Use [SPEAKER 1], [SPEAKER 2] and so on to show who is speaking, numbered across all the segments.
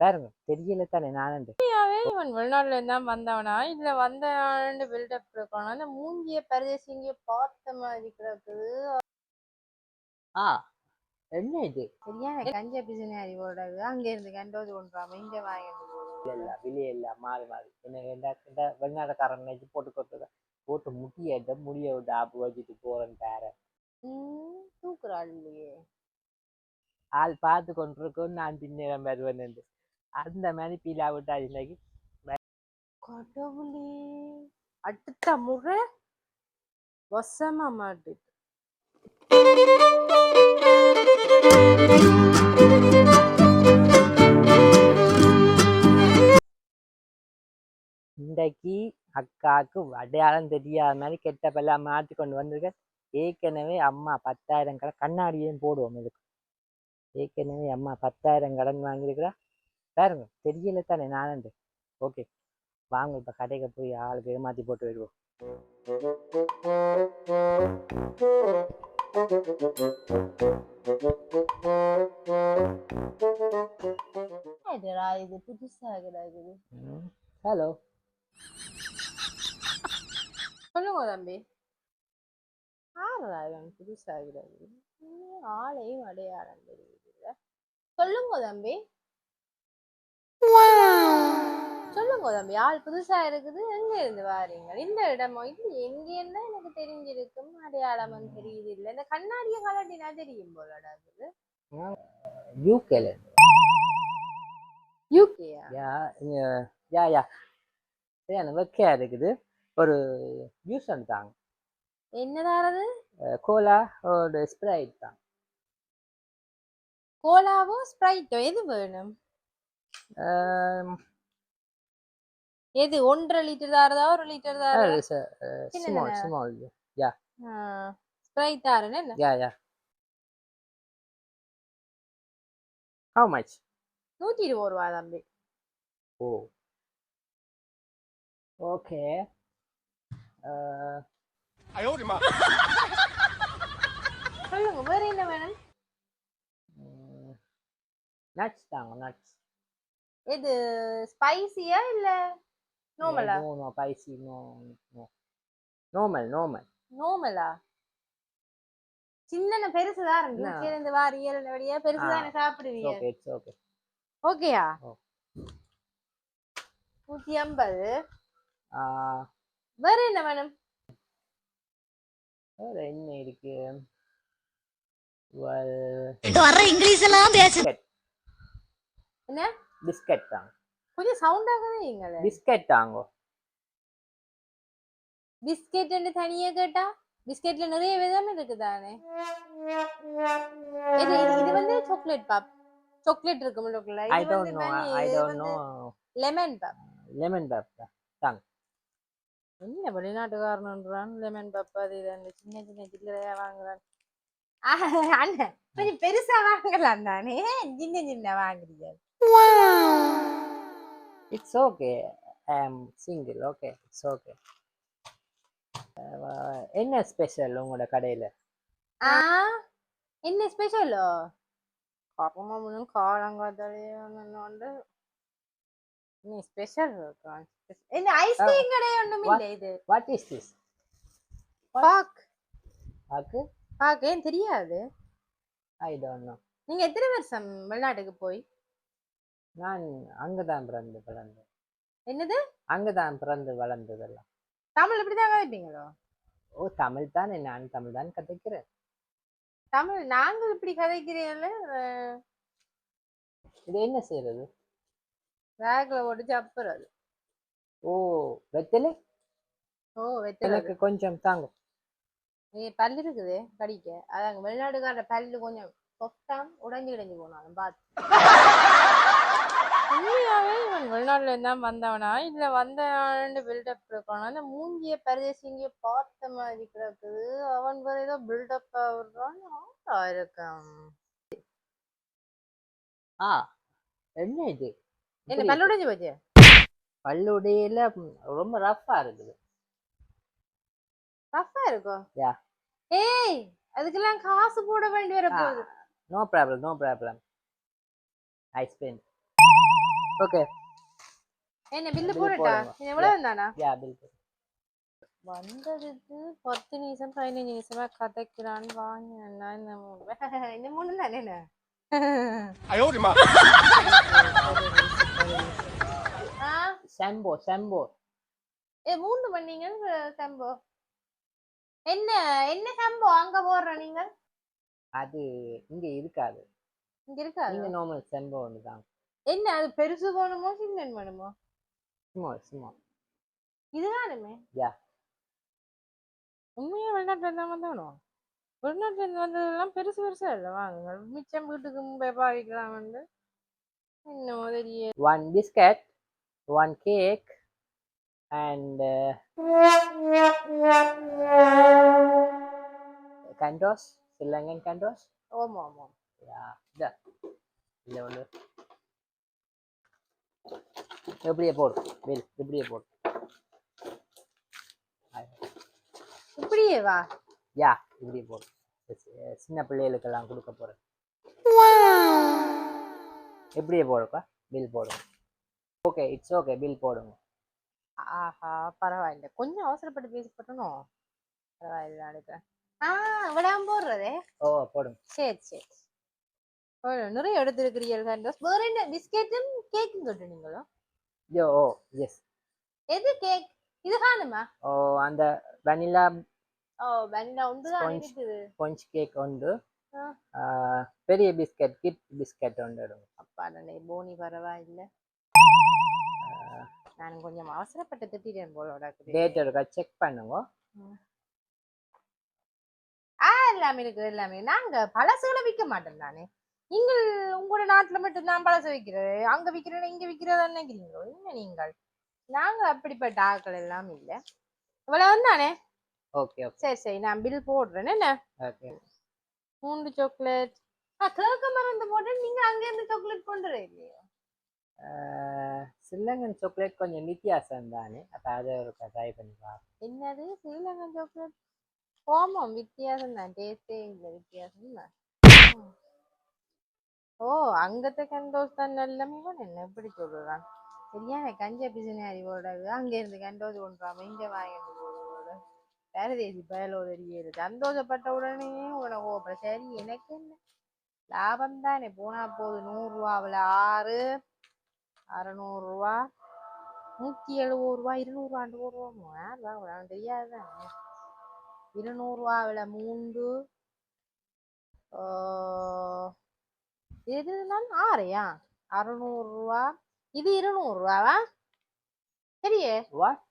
[SPEAKER 1] பாருங்க தெரியல தானே நானண்டு
[SPEAKER 2] இவன் வெளிநாட்டுல இருந்தா வந்தவனா? இல்ல வந்த பில்டப் இருக்கணும் அந்த மூஞ்சிய பரதேசிங்க பார்த்த மாதிரி கிடக்குது.
[SPEAKER 1] ஆ என்ன இது?
[SPEAKER 2] சரியான கஞ்ச பிசினாரி போடுறது அங்க இருந்து கண்டோது கொண்டுறாம இங்க வாங்கிட்டு போகுது.
[SPEAKER 1] இல்ல வெளியே இல்ல மாறி மாறி. என்ன ரெண்டா ரெண்டா வெளிநாட்டுக்காரன் நினைச்சு போட்டு கொடுத்தத போட்டு முடிய முடிய விட்டு ஆப்பு வச்சுட்டு போறேன் பேர.
[SPEAKER 2] தூக்குறாள் இல்லையே.
[SPEAKER 1] ஆள் பார்த்து கொண்டிருக்கோம் நான் பின்னிடம் வருவேன் அந்த மாதிரி பீலா விட்டா இன்னைக்கு
[SPEAKER 2] கடவுளே அடுத்த முறை வசமா மாட்டு
[SPEAKER 1] இன்றைக்கு அக்காவுக்கு அடையாளம் தெரியாத மாதிரி கெட்ட பல்லாம் மாற்றி கொண்டு வந்திருக்க ஏற்கனவே அம்மா பத்தாயிரம் கடன் கண்ணாடியும் போடுவோம் இதுக்கு. ஏற்கனவே அம்மா பத்தாயிரம் கடன் வாங்கியிருக்கிறா. பாருங்க தெரியல தானே நானண்டு. ஓகே வாங்க இப்போ கடைக்கு போய் ஆளுக்கு ஏமாற்றி போட்டு வருவோம்
[SPEAKER 2] இது புதுசா கிடக்குது
[SPEAKER 1] ஹலோ.
[SPEAKER 2] சொல்லுங்க தம்பி. ஆறா இவன் புதுசா கிடக்குது ஆளையும் அடையாளம் தெரியுது சொல்லுங்க தம்பி. சொல்லுங்க தம்பி ஆள் புதுசா இருக்குது. எங்க இருந்து வாரீங்க? இந்த இடமோ? இது எங்க இருந்தா எனக்கு தெரிஞ்சிருக்கும்? அடையாளமும் தெரியுது இல்ல இந்த கண்ணாடிய கலட்டினா தெரியும் போலடா இது
[SPEAKER 1] யூகேல
[SPEAKER 2] யூகேயா
[SPEAKER 1] யா? யா யா சரியான வெக்கையா இருக்குது. ஒரு ஜூஸ் தாங்க
[SPEAKER 2] என்னதாரது
[SPEAKER 1] கோலா ஒரு ஸ்ப்ரைட் தான்.
[SPEAKER 2] கோலாவோ ஸ்ப்ரைட்டோ எது வேணும்? எது? ஒன்றரை லிட்டர் தாரதா? ஒரு லிட்டர் தாரதா?
[SPEAKER 1] ஸ்மால்
[SPEAKER 2] ஸ்மால்
[SPEAKER 1] யா
[SPEAKER 2] ஸ்ப்ரைட் என்ன?
[SPEAKER 1] Yeah yeah. ஹவ் மச்
[SPEAKER 2] நூத்தி இருபது ரூபா தம்பி.
[SPEAKER 3] ஓ. ஓகே.
[SPEAKER 2] சொல்லுங்க வேற என்ன வேணும்?
[SPEAKER 1] நட்ஸ் தாங்க நட்ஸ்.
[SPEAKER 2] எது ஸ்பைசியா இல்ல நார்மலா
[SPEAKER 1] no no spicy no no. Normal normal.
[SPEAKER 2] நார்மலா சின்ன பெருசுதான் இருக்கு
[SPEAKER 1] என்ன?
[SPEAKER 2] இருந்து வாரி ஏழு வழியா பெருசுதான்
[SPEAKER 1] it's
[SPEAKER 2] சாப்பிடுவீங்க?
[SPEAKER 1] Okay it's okay.
[SPEAKER 2] ஓகேயா. நூத்தி ஐம்பது வேற என்ன வேணும்?
[SPEAKER 1] வேற என்ன இருக்கு?
[SPEAKER 4] வர்ற இங்கிலீஷ் எல்லாம் பேசு
[SPEAKER 2] என்ன?
[SPEAKER 1] பிஸ்கட் தாங்க.
[SPEAKER 2] கொஞ்சம் சவுண்டாகவே நீங்களே
[SPEAKER 1] பிஸ்கட் தாங்கோ.
[SPEAKER 2] பிஸ்கெட் தனியா கேட்டா பிஸ்கெட்ல நிறைய விதம் இருக்குதானே? இது இது- வந்து சாக்லேட் பாப் சாக்லேட் இருக்கு உள்ளுக்குள்ள
[SPEAKER 1] I don't know I don't know.
[SPEAKER 2] Lemon puff
[SPEAKER 1] lemon pepper
[SPEAKER 2] என்ன வெளிநாட்டுக்காரன்றான் லெமன் பாப் அது இது சின்ன சின்ன சில்லறையா வாங்குறான். அண்ணன் கொஞ்சம் பெருசா வாங்கலாம் தானே சின்ன சின்ன வாங்குறீங்க?
[SPEAKER 1] It's okay. I am single. Okay, it's okay. Uh, என்ன ஸ்பெஷல் உங்களோட கடையில?
[SPEAKER 2] ஆ? என்ன ஸ்பெஷலோ பாப்பமா முன்னும் காலங்காத்தாலே வந்து நீ ஸ்பெஷல் என்ன ஐஸ்கிரீம் கடை
[SPEAKER 1] what?
[SPEAKER 2] இல்ல இது.
[SPEAKER 1] வாட் இஸ் திஸ்
[SPEAKER 2] பாக்
[SPEAKER 1] பாக்கு
[SPEAKER 2] பாக் ஏன் தெரியாது?
[SPEAKER 1] ஐ டோன்ட் நோ
[SPEAKER 2] நீங்க எத்தனை வருஷம் வெளிநாட்டுக்கு போய்?
[SPEAKER 1] நான் அங்கதான் பிறந்து வளர்ந்தேன்.
[SPEAKER 2] என்னது?
[SPEAKER 1] அங்கதான் பிறந்து வளர்ந்ததெல்லாம்.
[SPEAKER 2] தமிழ் இப்படிதான் கதைப்பீங்களோ?
[SPEAKER 1] ஓ தமிழ் தானே நான் தமிழ் தான் கதைக்கிறேன்.
[SPEAKER 2] தமிழ் நாங்கள் இப்படி கதைக்கிறீங்கல்ல
[SPEAKER 1] இது என்ன செய்யறது
[SPEAKER 2] பேக்ல போட்டு சப்புறது
[SPEAKER 1] ஓ வெத்தலை?
[SPEAKER 2] ஓ வெத்தலை.
[SPEAKER 1] எனக்கு கொஞ்சம் தாங்க
[SPEAKER 2] ஏ பல்லு இருக்குது கடிக்க அதாங்க வெளிநாட்டுக்கார பல்லு கொஞ்சம் சொத்தாம் உடைஞ்சு கிடஞ்சு போனாலும் பார்த்து உண்மையாவே இவன் வெளிநாட்டுல இருந்தா வந்தவனா? இல்ல வந்த பில்டப் இருக்கணும் அந்த மூஞ்சிய பரதேசிங்க பார்த்த மாதிரி கிடக்குது. அவன் வேற ஏதோ பில்டப் ஆகுறான் ஆளா இருக்கான்.
[SPEAKER 1] ஆ என்ன இது?
[SPEAKER 2] என்ன
[SPEAKER 1] இப்படி
[SPEAKER 2] பல்லு உடைஞ்சு போச்சு
[SPEAKER 1] பல்லுடையில ரொம்ப ரஃப்பா இருக்குது.
[SPEAKER 2] ரஃபா இருக்கும்
[SPEAKER 1] Yeah.
[SPEAKER 2] ஏய் அதுக்கெல்லாம் காசு போட வேண்டி வர போகுது
[SPEAKER 1] no problem no problem I spend okay.
[SPEAKER 2] என்ன பில்லு போடட்டா. இது எவ்வளவு தானா
[SPEAKER 1] யா பில்
[SPEAKER 2] வந்ததுக்கு பத்து நிமிஷம் பதினஞ்சு நிமிஷமா கதைக்கிறான்னு வாங்க நான் இந்த மூணு தானே
[SPEAKER 1] சாம்போ சாம்போ.
[SPEAKER 2] ஏ மூணு பண்ணீங்க சம்போ. என்ன என்ன சம்போ? அங்க போடுற நீங்க
[SPEAKER 1] அது இங்க இருக்காது.
[SPEAKER 2] இங்க இருக்காது?
[SPEAKER 1] நீங்க நார்மல் சாம்போ ஒன்று தான்
[SPEAKER 2] என்ன அது பெருசு வேணுமோ சின்ன வேணுமோ
[SPEAKER 1] ஸ்மால் ஸ்மால்
[SPEAKER 2] இதுதானுமே?
[SPEAKER 1] யா.
[SPEAKER 2] உண்மையா வெளிநாட்டுல இருந்தா வந்தானோ வெளிநாட்டுல இருந்து வந்ததெல்லாம் பெருசு பெருசா இல்ல. வாங்க மிச்சம் வீட்டுக்கு போய் பாவிக்கலாம் வந்து இன்னும் தெரிய
[SPEAKER 1] one biscuit one cake and Kandos Sri Lankan Kandos
[SPEAKER 2] ஓமா ஆமா
[SPEAKER 1] யா இல்லை ஒன்று எப்படியே போடு பில் இப்படியே போடு.
[SPEAKER 2] இப்படியே வா.
[SPEAKER 1] யா இப்படியே போடு. சின்ன பிள்ளைகளுக்கெல்லாம் கொடுக்க போகிறேன் எப்படியே போடுப்பா பில் போடுங்க. ஓகே இட்ஸ் ஓகே பில் போடுங்க.
[SPEAKER 2] ஆஹா பரவாயில்ல. கொஞ்சம் அவசரப்பட்டு பேசப்பட்டனும் பரவாயில்ல நினைக்கிறேன் ஆ விடாம போடுறதே.
[SPEAKER 1] ஓ போடுங்க.
[SPEAKER 2] சரி சரி. நிறைய எடுத்திருக்கிறீர்கள் வேற என்ன பிஸ்கெட்டும் கேக்கும் தொட்டுனீங்களோ
[SPEAKER 1] யோ ஓ எஸ்
[SPEAKER 2] எது கேக்? இது காணுமா?
[SPEAKER 1] ஓ அந்த வெனிலா
[SPEAKER 2] ஓ வெண்ணா உண்டு தான். இருக்குது
[SPEAKER 1] ஸ்பாஞ்ச் கேக் உண்டு. பெரிய பிஸ்கட் கிட் பிஸ்கட் உண்டு
[SPEAKER 2] அப்பா நே போனி பரவாயில்ல. நான் கொஞ்சம் அவசரப்பட்டு திட்டிட்டேன் போல
[SPEAKER 1] டேட் இருக்கா செக் பண்ணுங்க.
[SPEAKER 2] ஆ. எல்லாமே இருக்குது எல்லாமே. நாங்க பழசுகளை விற்க மாட்டோம் தானே. நீங்கள் உங்களோட நாட்டுல மட்டும் தான் பழசு விற்கிறது அங்க விற்கிறேன் இங்க விற்கிறதா நினைக்கிறீங்களோ? என்ன நீங்கள். நாங்க அப்படிப்பட்ட ஆட்கள் எல்லாம் இல்ல. இவ்வளவு தானே
[SPEAKER 1] ஓகே ஓகே
[SPEAKER 2] சரி சரி. நான் பில் போடுறேன். என்ன?
[SPEAKER 1] ஓகே
[SPEAKER 2] மூன்று சாக்லேட் கேட்க மறந்து போட்டேன் நீங்க அங்க இருந்து சாக்லேட் கொண்டு இல்லையோ?
[SPEAKER 1] ஸ்ரீலங்கன் சாக்லேட் கொஞ்சம் வித்தியாசம் தானே. அப்போ அதை ஒரு ட்ரை பண்ணி பார்ப்போம்
[SPEAKER 2] என்னது? ஸ்ரீலங்கன் சாக்லேட் ஆமாம் வித்தியாசம் தான். டேஸ்டே இல்லை வித்தியாசம் தான். ஓ அங்கத்த கண்டோஸ் தான் நல்லமே என்ன எப்படி சொல்றான் சரியான கஞ்ச பிசினாரி போடாது. அங்க இருந்து கண்டோஸ் கொண்டுறாம இங்க வாங்கிட்டு போடுவோட வேறதேசி பயலோ தெரியுது சந்தோஷப்பட்ட உடனே உனக்கு கோபம் சரி எனக்கு என்ன? லாபம் தானே போனா போகுது நூறுரூவாவில் ஆறு அறநூறுரூவா நூற்றி எழுபது ரூபா இருநூறுவாண்டு போடுவோமோ? யார் வாங்க தெரியாதுதானே. இருநூறுவாவில் மூன்று இருந்தாலும் ஆறையா? அறநூறுரூவா இது இருநூறுவாவா சரியே?
[SPEAKER 1] வாட்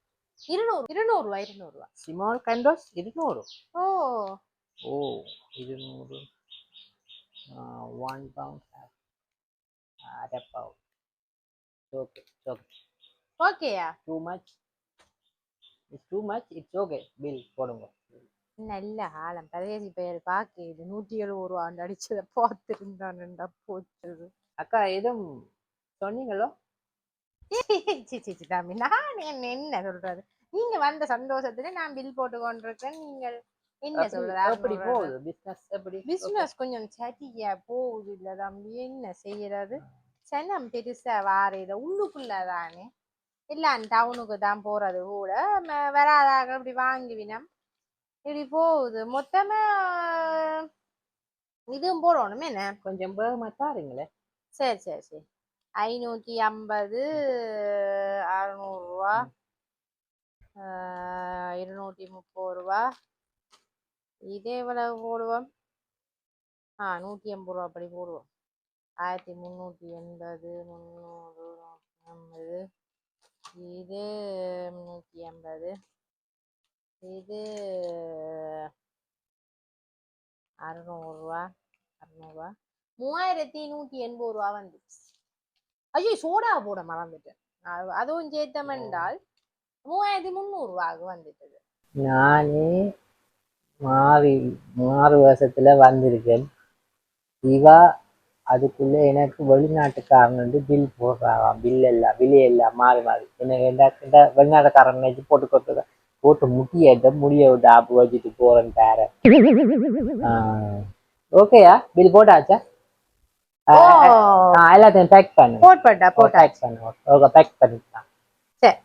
[SPEAKER 2] இருநூறு இருநூறுவா இருநூறுவா.
[SPEAKER 1] ஸ்மால் கண்டோஸ் இருநூறு.
[SPEAKER 2] ஓ.
[SPEAKER 1] ஓ இருநூறு. ஒன் பவுண்ட் அரை பவுண்ட் ஓகே ஓகே
[SPEAKER 2] ஓகேயா
[SPEAKER 1] too much it's too much it's okay bill போடுங்க.
[SPEAKER 2] நல்ல ஆழம் பரதேசி பெயர் பார்க்க இது நூற்றி எழுபது ரூபாண்டு அடிச்சதை பார்த்துருந்தானுண்டா போச்சுது.
[SPEAKER 1] அக்கா எதுவும் சொன்னீங்களோ?
[SPEAKER 2] சி சி சி தம்பி நான் என்ன என்ன சொல்றது? நீங்க வந்த சந்தோஷத்துல நான் பில் போட்டு கொண்டிருக்கேன் நீங்கள் என்ன
[SPEAKER 1] அப்படி-
[SPEAKER 2] சொல்றது அறுநூறு
[SPEAKER 1] போகுது பிசினஸ் எப்படி
[SPEAKER 2] பிசினஸ் கொஞ்சம் சரியா போகுது இல்ல தம்பி என்ன செய்யறது? சனம் பெருசா வாரையில உள்ளுக்குள்ள தானே எல்லாம் டவுனுக்கு தான் போறது கூட வராதாக இப்படி வாங்குவினம் இப்படி போகுது. மொத்தமா இதுவும் போடணும் என்ன?
[SPEAKER 1] கொஞ்சம் வேகமா தாருங்களே.
[SPEAKER 2] சரி சரி சரி. ஐநூற்றி ஐம்பது அறநூறுரூவா இருநூற்றி முப்பது ரூபா. இதே எவ்வளவு போடுவோம்? ஆ நூற்றி எண்பது ரூபா அப்படி போடுவோம். ஆயிரத்தி முந்நூற்றி எண்பது முந்நூறு ஐம்பது. இது நூற்றி ஐம்பது. இது அறநூறுரூவா அறநூறுவா. மூவாயிரத்தி நூற்றி எண்பது ரூபா வந்துச்சு. ஐயோ சோடா போட மறந்துட்டேன். அது- அதுவும் சேர்த்தம் என்றால் மூவாயிரத்தி முந்நூறுரூவாக்கு வந்துட்டது.
[SPEAKER 1] நானே மாறி மாறு வருஷத்துல வந்திருக்கேன். இவா அதுக்குள்ள எனக்கு வெளிநாட்டுக்காரன் பில் போடுறாராம் பில் எல்லாம் விலை எல்லாம் மாறி மாறி. என்ன கேட்டா வெளிநாட்டுக்காரன் நினைச்சு போட்டு கொடுத்து போட்டு முட்டியட்ட முடிய விட்டு ஆப்பு வச்சுட்டு போறேன் பேர. ஓகேயா? பில் போட்டாச்சா? எல்லாத்தையும் பேக் பண்ணு.
[SPEAKER 2] போட் பட்டா போட்டா.
[SPEAKER 1] பேக் பண்ணு. ஓகே பேக் பண்ணிட்டான்
[SPEAKER 2] சரி.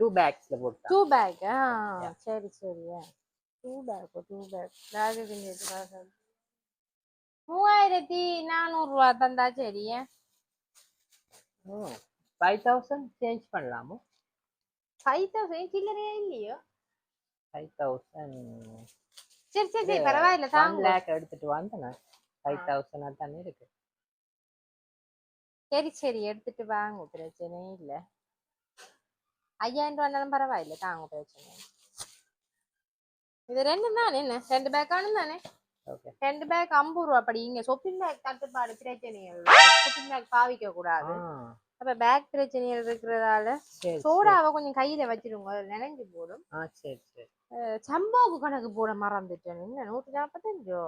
[SPEAKER 1] டூ பேக்ஸ்ல போட்டான்
[SPEAKER 2] டூ பேக் ஆ. சரி சரி டூ பேக் டூ பேக் கொஞ்சம் மூவாயிரத்தி நானூறு ரூபா தந்தா சரி
[SPEAKER 1] ஃபைவ் தௌசண்ட் சேஞ்ச் பண்ணலாமோ?
[SPEAKER 2] ஃபைவ் தௌசண்ட் சில்லறையா இல்லையோ
[SPEAKER 1] ஃபைவ் தௌசண்ட்
[SPEAKER 2] சரி சரி சரி பரவாயில்ல
[SPEAKER 1] ஒன் லேக் எடுத்துட்டு வந்தேன் ஃபைவ் தௌசண்ட் தானே இருக்கு
[SPEAKER 2] சரி சரி எடுத்துட்டு வாங்க பிரச்சனை இல்ல ஐயாயிரம் ரூபா இருந்தாலும் பரவாயில்ல தாங்க பிரச்சனை. இது ரெண்டு தானே என்ன ரெண்டு பேக் தானே
[SPEAKER 1] ஓகே
[SPEAKER 2] ரெண்டு பேக் ஐம்பது ரூபா படி இங்க ஷாப்பிங் பேக் தட்டுப்பாடு பிரச்சனைகள் ஷாப்பிங் பேக் பாவிக்க கூடாது அப்ப பேக் பிரச்சனைகள் இருக்கிறதால சோடாவை கொஞ்சம் கையில வச்சிருங்க நினைஞ்சு போடும்.
[SPEAKER 1] சரி
[SPEAKER 2] சம்பாவுக்கு கணக்கு போட மறந்துட்டேன். என்ன நூத்தி நாற்பத்தஞ்சோ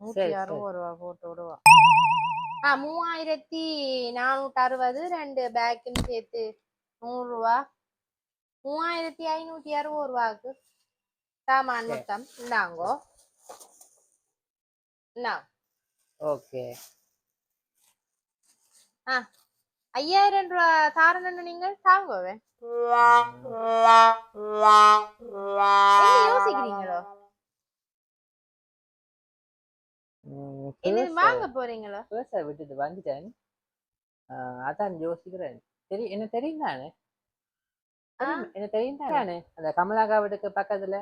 [SPEAKER 2] நூத்தி அறுபது ரூபா போட்டு விடுவா. ஆ மூவாயிரத்தி நானூத்தி அறுபது ரெண்டு பேக்குன்னு சேர்த்து நூறு ரூபா மூவாயிரத்தி ஐநூத்தி அறுபது ரூபாக்கு சாமான். மொத்தம். இந்தாங்கோ. இந்தா
[SPEAKER 1] ஓகே.
[SPEAKER 2] ஆ. ஐயாயிரம் ரூபா தாரணுன்னு நீங்கள்? தாங்கோவே யோசிக்கிறீங்களோ? என்ன வாங்க போறீங்களோ?
[SPEAKER 1] பேச விட்டுட்டு வந்துட்டேன் ஆ, அதான் யோசிக்கிறேன். சரி என்ன தெரியும் தானே. என்ன தெரியும் தானே அந்த கமலாக்கா வீட்டுக்கு பக்கத்துல?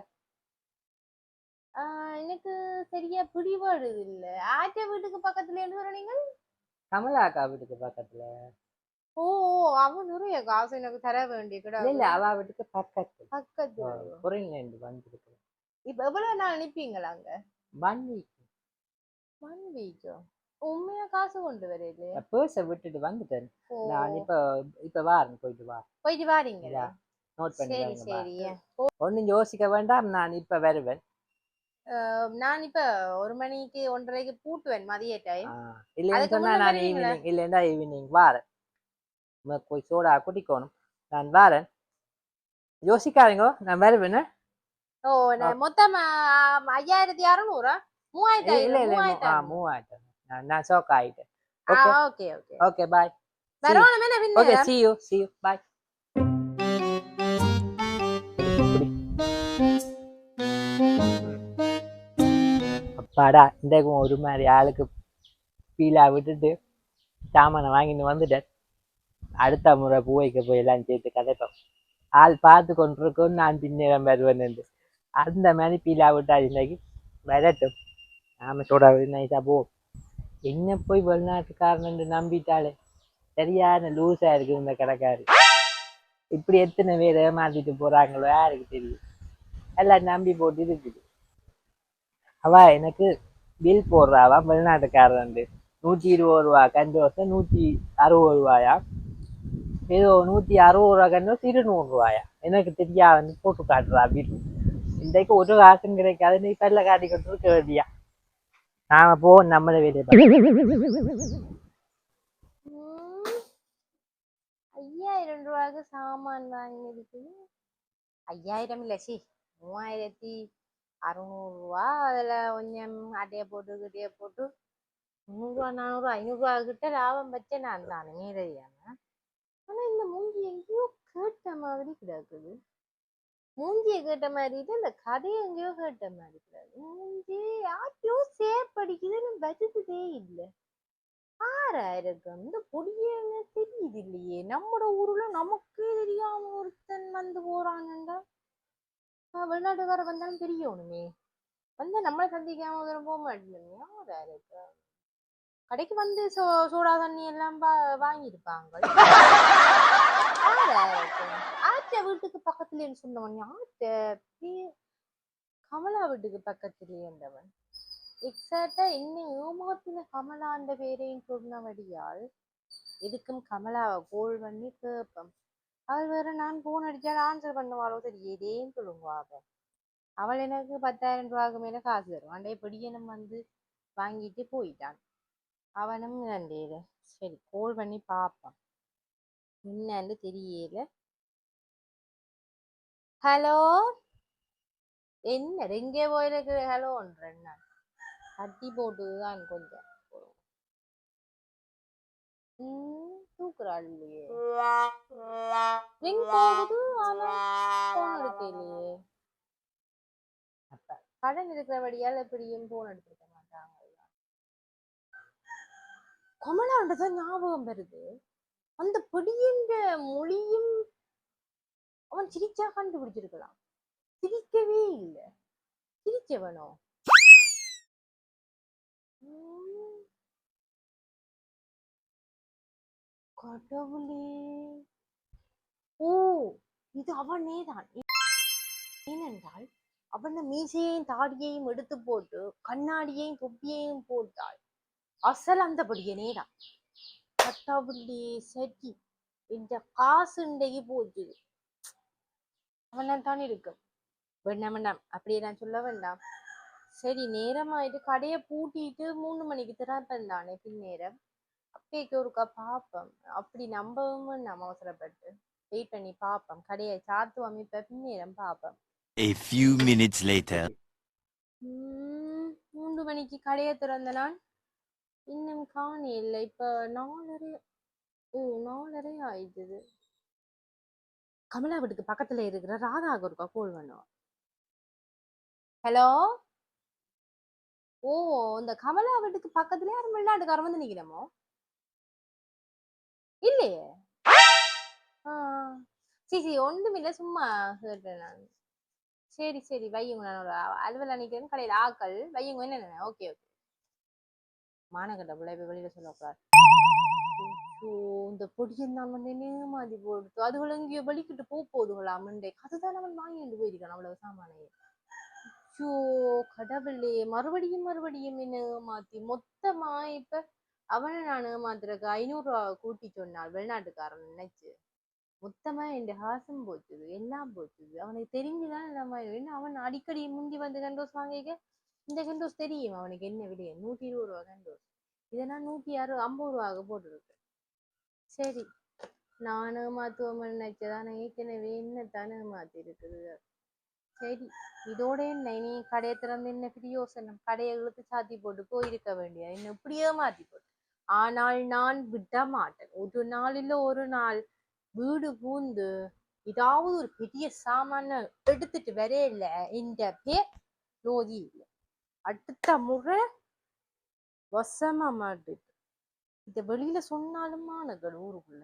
[SPEAKER 2] எனக்கு சரியா பிடிபடுது இல்ல ஆற்ற வீட்டுக்கு பக்கத்துல என்ன சொன்னீங்க
[SPEAKER 1] கமலாக்கா வீட்டுக்கு பக்கத்துல.
[SPEAKER 2] ஓ ஓ, அவ நிறைய காசு எனக்கு தர வேண்டிய
[SPEAKER 1] இல்ல அவ வீட்டுக்கு பக்கத்துல
[SPEAKER 2] பக்கத்துல
[SPEAKER 1] புரியல வந்திருக்கு
[SPEAKER 2] இப்ப எவ்வளவு நாள் அனுப்பிங்களா அங்க?
[SPEAKER 1] ஒன் வீக்
[SPEAKER 2] ஒன் வீக்கோ உண்மையா காசு கொண்டு வருது
[SPEAKER 1] பேச விட்டுட்டு வந்துட்டேன்.
[SPEAKER 2] ஓ.
[SPEAKER 1] நான் இப்ப இப்ப வாரேன் போயிட்டு வா.
[SPEAKER 2] போயிட்டு வாரீங்களா
[SPEAKER 1] நோட் பண்ணி
[SPEAKER 2] சரி
[SPEAKER 1] வைங்க, வா.
[SPEAKER 2] சரி
[SPEAKER 1] ஒண்ணும் யோசிக்க வேண்டாம் நான் இப்ப வருவேன்.
[SPEAKER 2] அஹ், நான் இப்ப ஒரு மணிக்கு ஒன்றரைக்கு பூட்டுவேன் மதிய டைம்
[SPEAKER 1] ஆ, இல்லைன்னு
[SPEAKER 2] அதுக்கு
[SPEAKER 1] சொன்னா
[SPEAKER 2] முன்ன
[SPEAKER 1] நான்
[SPEAKER 2] வருவீங்களா?
[SPEAKER 1] ஈவினிங் இல்லைன்னா ஈவினிங் வாரேன். சோடா குடிக்கணும் நான் வாரேன் யோசிக்காதீங்க நான் வருவேன்
[SPEAKER 2] ஓ மொத்தம் ஐயாயிரத்தி அறுநூறா மூவாயிரத்தி
[SPEAKER 1] இல்ல இல்ல
[SPEAKER 2] மூவாயிரத்தி
[SPEAKER 1] நான் ஷோக் ஆயிட்டேன் okay
[SPEAKER 2] okay okay
[SPEAKER 1] bye okay see you. See you bye அப்பாடா இன்றைக்கும் ஒரு மாதிரி ஆளுக்கு ஃபீலா விட்டுட்டு சாமானை வாங்கிட்டு வந்துட்டேன் அடுத்த முறை பூ வைக்க போய் எல்லாம் சேர்த்து கதைப்போம். ஆள் பார்த்து கொண்டிருக்கோம் நான் பின்னிடம் வருவேன் என்று அந்த மாதிரி பீலா விட்டா இன்னைக்கு வரட்டும். நாம சொல்ற நைஸா போ என்ன போய் வெளிநாட்டுக்காரன் நம்பிட்டாலே சரியான லூஸாக இருக்கு இந்த கடைக்காரு இப்படி எத்தனை பேர் ஏமாத்திட்டு போறாங்களோ யாருக்கு தெரியும்? எல்லாம் நம்பி போட்டு இருக்குது. அவா எனக்கு பில் போடுறாவா வெளிநாட்டுக்காரன் நூற்றி இருபது ரூபா கண்டோசை நூற்றி அறுபது ரூபாயா? ஏதோ நூற்றி அறுபது ரூபா கண்டோஸ் இருநூறு ரூபாயா? எனக்கு தெரியாது போட்டு காட்டுறா பில் இன்றைக்கு ஒரு காசும் கிடைக்காது நீ பல்ல காட்டி இருக்க வேண்டியா நாம போ நம்மள வேலையை
[SPEAKER 2] ஐயாயிரம் ரூபாய்க்கு சாமான் வாங்கியிருக்கு ஐயாயிரம் இல்லை சி மூவாயிரத்தி அறுநூறு ரூபா. அதுல கொஞ்சம் அட்டைய போட்டு கிட்டையை போட்டு முந்நூறுரூவா நானூறுரூவா ஐநூறுரூவா கிட்ட லாபம் வச்சேன். நான் தானே மீறையாம ஆனா இந்த மூஞ்சி எங்கேயோ கேட்ட மாதிரி கிடக்குது. மூஞ்சிய கேட்ட மாதிரி இல்ல இந்த கதையை எங்கேயோ கேட்ட மாதிரி கிடையாது மூஞ்சி யார்கிட்டயோ சேப்படிக்குதுன்னு வச்சதே இல்லை. ஆறாயிரம் இந்த பொடியன்னு தெரியுது இல்லையே? நம்மட ஊர்ல நமக்கே தெரியாம ஒருத்தன் வந்து போறான்டா வெளிநாட்டுக்கார வந்தாலும் தெரியணுமே வந்தா நம்மளை சந்திக்காம ஒருத்தன் போக மாட்டேங்குமே ஆறாயிரம் கடைக்கு வந்து சோ சோடா தண்ணி எல்லாம் வாங்கியிருப்பாங்க. ஆச்ச வீட்டுக்கு பக்கத்துலன்னு சொன்னவன் பே- கமலா வீட்டுக்கு பக்கத்துலயே இருந்தவன். எக்ஸாக்டா என்ன ஏமாத்தின கமலான்ற பேரையும் சொன்னபடியால் எதுக்கும் கமலாவை கோல் பண்ணி கேட்போம் அவள் வேற நான் போன் அடிச்சா ஆன்சர் பண்ணுவாளோ சரி ஏதேன்னு சொல்லுவா அவ. அவள் எனக்கு பத்தாயிரம் ரூபாய்க்கு மேல காசு தரும் அண்டே பிடியனும் வந்து வாங்கிட்டு போயிட்டான். அவனும் நண்டேல சரி கோல் பண்ணி பார்ப்பான் என்னன்னு தெரியல. ஹலோ என்ன எங்கே போயிருக்கு. ஹலோன்றேன் நான் கட்டி போட்டுதான் கொஞ்சம் தூக்குறாள் இல்லையே ரிங் போகுது ஆனா போன் எடுக்க இல்லையே
[SPEAKER 1] அப்ப
[SPEAKER 2] கடன் இருக்கிறபடியால் எப்படியும் போன் எடுத்துக்க கமலாண்டதான் ஞாபகம் வருது. அந்த பிடியின்ற மொழியும் அவன் சிரிச்சா கண்டுபிடிச்சிருக்கலாம். சிரிக்கவே இல்லை. சிரிச்சவனோ? கடவுளே. ஓ இது அவனே தான் ஏனென்றால் அவன் மீசையையும் தாடியையும் எடுத்து போட்டு கண்ணாடியையும் தொப்பியையும் போட்டாள். அசல் கடவுளே சரி இந்த காசு இன்றைக்கு போச்சு அவனா தான் இருக்கும். வேண்டாம் வேண்டாம் அப்படியே நான் சொல்ல வேண்டாம். சரி நேரமாயிட்டு கடையை பூட்டிட்டு மூணு மணிக்கு திறப்பேன் தானே பின்னேரம். அப்பேக்கு ஒருக்கா பார்ப்போம். அப்படி நம்பவும் நம்ம அவசரப்பட்டு. வெயிட் பண்ணி பார்ப்போம். கடையை சாத்து அமைப்ப பின்னேரம் பார்ப்போம்.
[SPEAKER 3] A few minutes later.
[SPEAKER 2] மூன்று மணிக்கு கடையை திறந்த நான் இன்னும் காணி இல்லை. இப்ப நாலரை ஓ நாலரை ஆயிடுது. கமலா வீட்டுக்கு பக்கத்துல இருக்கிற ராதாவுக்கு ஒருக்கா கோல் பண்ணுவோம். ஹலோ ஓ இந்த கமலா வீட்டுக்கு பக்கத்துல யாரும் வெளிநாட்டுக்காரன் வந்து நிக்கிறமோ? இல்லையே? ஆ சரி ஒன்றும் இல்லை சும்மா கேட்டேன் நான். சரி சரி வையுங்க நான் ஒரு அலுவல் அன்னைக்கு கடையில் ஆக்கள் வையுங்க என்ன? Okay okay. மானகட்ட பிள்ளை வெளியில சொல்லக்கூடாது. இந்த பொடியன் தான் வந்து நேமாதி போடுத்து அதுகள் எங்கேயோ வலிக்கிட்டு போக போதுங்களா? மண்டே. அதுதான் நம்ம வாங்கிட்டு போயிருக்கான் அவ்வளவு சாமானை ஐயோ கடவுளே மறுபடியும் மறுபடியும் என்ன ஏமாத்தி? மொத்தமா இப்ப அவனை நான் ஏமாத்துறதுக்கு ஐநூறு ரூபா கூட்டி சொன்னாள் வெளிநாட்டுக்காரன் நினைச்சு. மொத்தமா என் ஹாசம் போச்சுது எல்லாம் போச்சுது. அவனுக்கு தெரிஞ்சுதான் நம்ம என்ன அவன் அடிக்கடி முந்தி வந்து கண்டோஸ் வாங்கிக்க இந்த கண்டோஸ் தெரியும் அவனுக்கு என்ன விலையை நூத்தி இருபது ரூபா கண்டோஸ் இதெல்லாம் நூத்தி அறு ஐம்பது ரூபாக்கு போட்டுருக்கு. சரி நானும் மாத்துவோம் நினைச்சதான ஏற்கனவே என்னத்தானே மாத்தி இருக்குது சரி இதோட என்ன? நீ கடையை திறந்து என்ன பிரியோசனம் கடையை இழுத்து சாத்தி போட்டு போயிருக்க வேண்டிய என்ன இப்படியே மாத்தி போட்டு. ஆனால் நான் விட மாட்டேன். ஒரு நாள் இல்ல ஒரு நாள் வீடு பூந்து ஏதாவது ஒரு பெரிய சாமான எடுத்துட்டு வரையில இந்த பேர் லோதி இல்லை. அடுத்த முறை வசமா மாட்டுது இதை வெளியில சொன்னாலும் நகர் ஊருக்குள்ள?